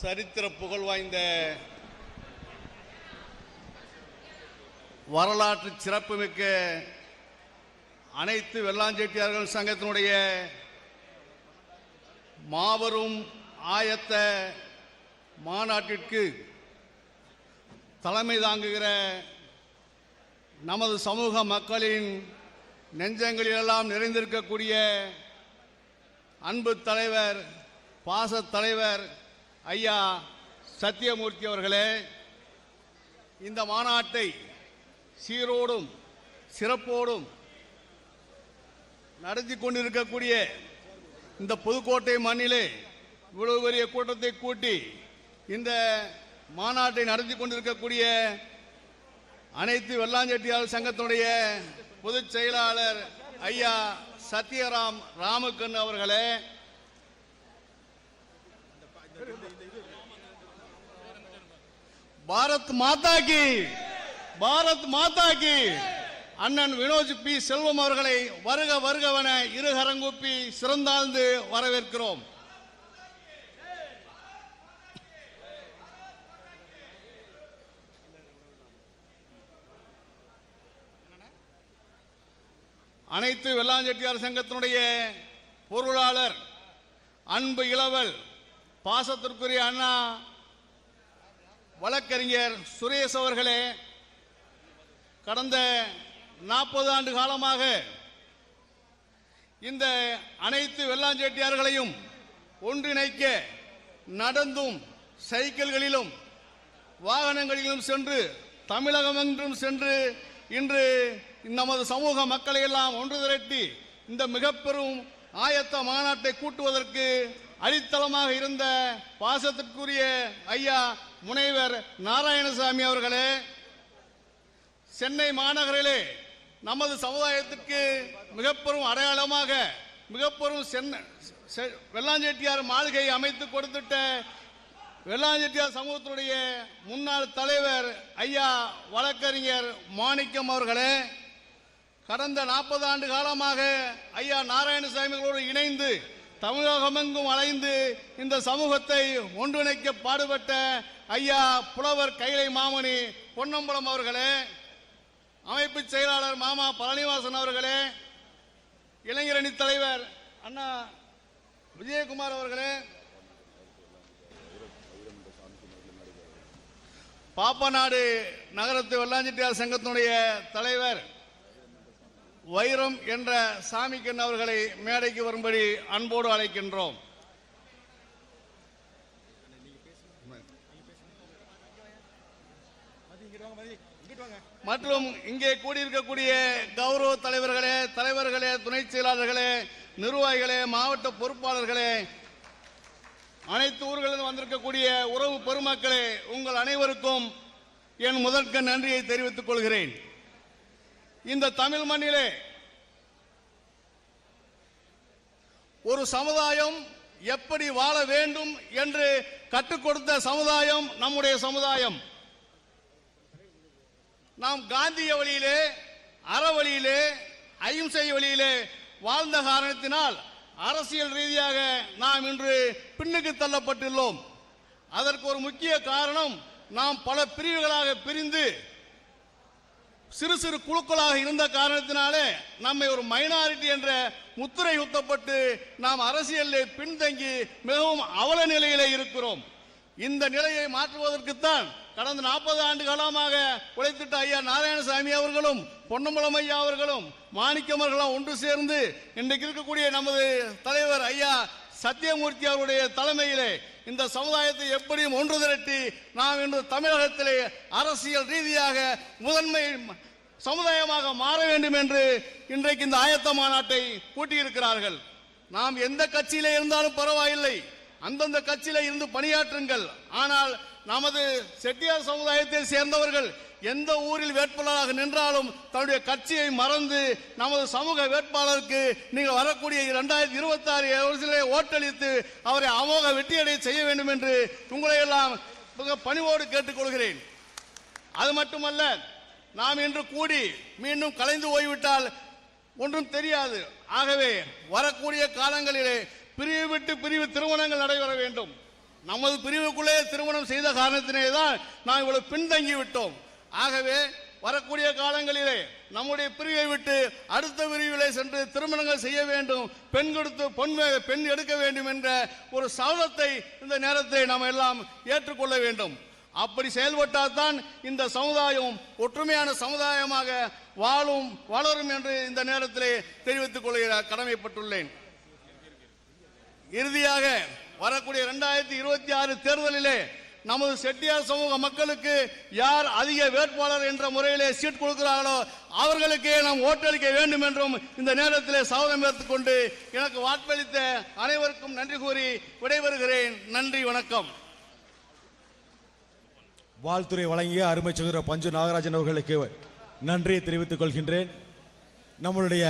சரித்திர புகழ் வாய்ந்த வரலாற்று சிறப்புமிக்க அனைத்து வெள்ளாஞ்செட்டியார்கள் சங்கத்தினுடைய மாபெரும் ஆயத்த மாநாட்டிற்கு தலைமை தாங்குகிற நமது சமூக மக்களின் நெஞ்சங்களிலெல்லாம் நிறைந்திருக்கக்கூடிய அன்பு தலைவர் பாச தலைவர் ஐயா சத்தியமூர்த்தி அவர்களே இந்த மாநாட்டை சீரோடும் சிறப்போடும் நடத்தி கொண்டிருக்கக்கூடிய இந்த புதுக்கோட்டை மண்ணிலே இவ்வளவு பெரிய கூட்டத்தை கூட்டி இந்த மாநாட்டை நடத்தி கொண்டிருக்கக்கூடிய அனைத்து வெள்ளாஞ்செட்டியாளர் சங்கத்தினுடைய பொதுச் செயலாளர் ஐயா சத்யராம் ராமக்கண்ணு அவர்களே பாரத் மாதா கி பாரத் மாதா கி. அண்ணன் வினோஜ் பி. செல்வம் அவர்களை வருக வருகவன இருகரங்கூப்பி சிறந்தாழ்ந்து வரவேற்கிறோம். அனைத்து வெள்ளாஞ்செட்டியார் சங்கத்தினுடைய பொருளாளர் அன்பு இளவல் பாசத்திற்குரிய அண்ணா வழக்கறிஞர் சுரேஷ் அவர்களே கடந்த நாற்பது ஆண்டு காலமாக இந்த அனைத்து வெள்ளாஞ்சேட்டியார்களையும் ஒன்றிணைக்க நடந்தும் சைக்கிள்களிலும் வாகனங்களிலும் சென்று தமிழகம் என்றும் சென்று இன்று நமது சமூக மக்களை எல்லாம் ஒன்று திரட்டி இந்த மிக பெரும் ஆயத்த மாநாட்டை கூட்டுவதற்கு அடித்தளமாக இருந்த பாசத்திற்குரிய ஐயா முனைவர் நாராயணசாமி அவர்களே சென்னை மாநகரிலே நமது சமுதாயத்திற்கு மிகப்பெரும் அடையாளமாக மிகப்பெரும் சென்னை வெள்ளாஞ்செட்டியார் மாளிகை அமைத்து கொடுத்துட்ட வெள்ளாஞ்செட்டியார் சமூகத்தினுடைய முன்னாள் தலைவர் ஐயா வழக்கறிஞர் மாணிக்கம் அவர்களே கடந்த நாற்பது ஆண்டு காலமாக ஐயா நாராயணசாமிகளோடு இணைந்து தமிழகமெங்கும் அலைந்து இந்த சமூகத்தை ஒன்றிணைக்க பாடுபட்ட ஐயா புலவர் கைலை மாமணி பொன்னம்பலம் அவர்களே அமைப்பு செயலாளர் மாமா பழனிவாசன் அவர்களே இளைஞரணி தலைவர் அண்ணா விஜயகுமார் அவர்களே பாப்பநாடு நகரத்து வெள்ளாஞ்சிட்டியார் சங்கத்தினுடைய தலைவர் வைரம் என்ற சாமிக்கன் அவர்களை மேடைக்கு வரும்படி அன்போடு அழைக்கின்றோம். மற்றும் இங்கே கூடியிருக்கக்கூடிய கௌரவ தலைவர்களே தலைவர்களே துணை செயலாளர்களே நிர்வாகிகளே மாவட்ட பொறுப்பாளர்களே அனைத்து ஊர்களிலும் வந்திருக்கக்கூடிய உறவு பெருமக்களே உங்கள் அனைவருக்கும் என் முதற்க நன்றியை தெரிவித்துக் கொள்கிறேன். இந்த தமிழ் மண்ணிலே ஒரு சமுதாயம் எப்படி வாழ வேண்டும் என்று கற்றுக் கொடுத்த சமுதாயம் நம்முடைய சமுதாயம். நாம் காந்திய வழியிலே அறவழியிலே அகிம்சை வழியிலே வாழ்ந்த காரணத்தினால் அரசியல் ரீதியாக நாம் இன்று பின்னுக்கு தள்ளப்பட்டுள்ளோம். அதற்கு ஒரு முக்கிய காரணம் நாம் பல பிரிவுகளாக பிரிந்து சிறு சிறு குழுக்களாக இருந்த காரணத்தினாலே நம்மை ஒரு மைனாரிட்டி என்ற முத்திரை குத்தப்பட்டு நாம் அரசியலில் பின்தங்கி மிகவும் அவல நிலையிலே இருக்கிறோம். இந்த நிலையை மாற்றுவதற்குத்தான் கடந்த நாற்பது ஆண்டு காலமாக உழைத்திட்ட ஐயா நாராயணசாமி அவர்களும் பொன்னம்பலம் ஐயா அவர்களும் மாணிக்கமர்களும் ஒன்று சேர்ந்து இன்றைக்கு இருக்கக்கூடிய நமது தலைவர் ஐயா சத்தியமூர்த்தி அவருடைய தலைமையிலே இந்த சமுதாயத்தை எப்படியும் ஒன்று திரட்டி நாம் இன்று தமிழகத்திலே அரசியல் ரீதியாக முதன்மை சமுதாயமாக மாற வேண்டும் என்று இன்றைக்கு இந்த ஆயத்த மாநாட்டை கூட்டியிருக்கிறார்கள். நாம் எந்த கட்சியிலே இருந்தாலும் பரவாயில்லை. அந்தந்த கட்சியில இருந்து பணியாற்றுங்கள். ஆனால் நமது செட்டியார் சமுதாயத்தை சேர்ந்தவர்கள் எந்த ஊரில் வேட்பாளராக நின்றாலும் தன்னுடைய கட்சியை மறந்து நமது சமூக வேட்பாளருக்கு நீங்கள் வரக்கூடிய இரண்டாயிரத்தி இருபத்தி ஆறு ஓட்டளித்து அவரை அமோக வெற்றியடை செய்ய வேண்டும் என்று உங்களை எல்லாம் மிக பணிவோடு கேட்டுக்கொள்கிறேன். அது மட்டுமல்ல நாம் இன்று கூடி மீண்டும் கலைந்து போய்விட்டால் ஒன்றும் தெரியாது. ஆகவே வரக்கூடிய காலங்களிலே பிரிவு விட்டு பிரிவு திருமணங்கள் நடைபெற வேண்டும். நமது பிரிவுக்குள்ளே திருமணம் செய்த காரணத்தினே தான் நாம் இவ்வளவு பின்தங்கி விட்டோம் ஆகவே வரக்கூடிய காலங்களிலே நம்முடைய பிரிவை விட்டு அடுத்த பிரிவிலே சென்று திருமணங்கள் செய்ய வேண்டும் பெண் கொடுத்து பொன் பெண் எடுக்க வேண்டும் என்ற ஒரு சவலத்தை இந்த நேரத்தை நாம் எல்லாம் ஏற்றுக்கொள்ள வேண்டும். அப்படி செயல்பட்டால் தான் இந்த சமுதாயம் ஒற்றுமையான சமுதாயமாக வாழும் வளரும் என்று இந்த நேரத்திலே தெரிவித்துக் கொள்கிற கடமைப்பட்டுள்ளேன். இறுதியாக வரக்கூடிய இரண்டாயிரத்தி இருபத்தி ஆறு தேர்தலிலே நமது செட்டியார் சமூக மக்களுக்கு யார் அதிக வேட்பாளர் என்ற முறையிலே சீட் கொடுக்கிறார்களோ அவர்களுக்கே நாம் ஓட்டளிக்க வேண்டும் என்றும் இந்த நேரத்திலே சபதம் ஏற்றுக்கொண்டு எனக்கு வாக்களித்த அனைவருக்கும் நன்றி கூறி விடைபெறுகிறேன். நன்றி வணக்கம். வாழ்த்துறை வழங்கிய அருமை சகோதரர் பஞ்சு நாகராஜன் அவர்களுக்கு நன்றியை தெரிவித்துக் கொள்கின்றேன். நம்மளுடைய